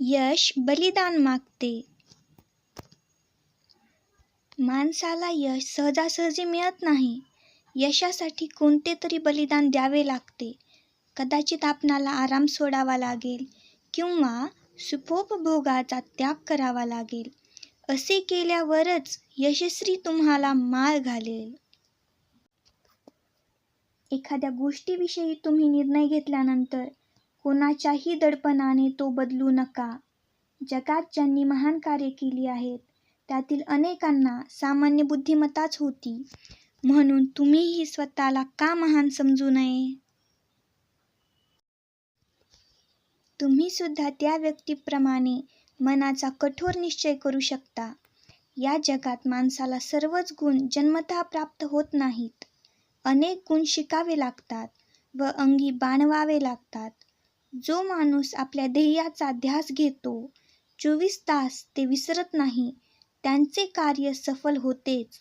यश बलिदान मागते. माणसाला यश सहजासहजी मिळत नाही. यशासाठी कोणते तरी बलिदान द्यावे लागते. कदाचित आपणाला आराम सोडावा लागेल किंवा सुखोपभोगाचा त्याग करावा लागेल. असे केल्यावरच यशस्वी तुम्हाला माळ घालेल. एखाद्या गोष्टीविषयी तुम्ही निर्णय घेतल्यानंतर कोणाच्याही दडपणाने तो बदलू नका. जगात ज्यांनी महान कार्य केली आहेत त्यातील अनेकांना सामान्य बुद्धिमत्ताच होती. म्हणून तुम्हीही स्वतःला का महान समजू नये? तुम्ही सुद्धा त्या व्यक्तीप्रमाणे मनाचा कठोर निश्चय करू शकता. या जगात माणसाला सर्वच गुण जन्मतः प्राप्त होत नाहीत. अनेक गुण शिकावे लागतात व अंगी बाणवावे लागतात. जो माणूस आपल्या ध्येयाचा ध्यास घेतो चोवीस तास ते विसरत नाही त्यांचे कार्य सफल होतेच.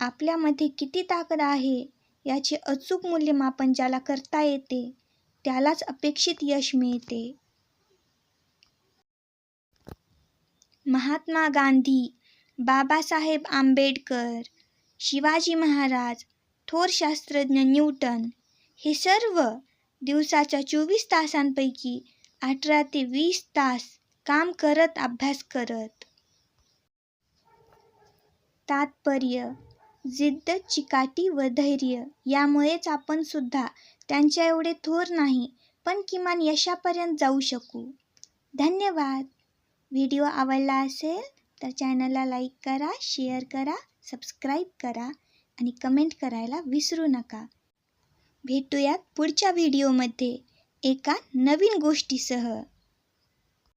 आपल्यामध्ये किती ताकद आहे याचे अचूक मूल्यमापन ज्याला करता येते त्यालाच अपेक्षित यश मिळते. महात्मा गांधी बाबासाहेब आंबेडकर शिवाजी महाराज थोर शास्त्रज्ञ न्यूटन हे सर्व दिवसाच्या चोवीस तासांपैकी अठरा ते वीस तास काम करत अभ्यास करत. तात्पर्य जिद्द चिकाटी व धैर्य यामुळेच आपण सुद्धा त्यांच्या एवढे थोर नाही पण किमान यशापर्यंत जाऊ शकू. धन्यवाद. व्हिडिओ आवडला असेल तर चॅनलला लाईक करा शेअर करा सबस्क्राईब करा आणि कमेंट करायला विसरू नका. भेटूयात पुढच्या व्हिडिओमध्ये. एका नवीन गोष्टीसह.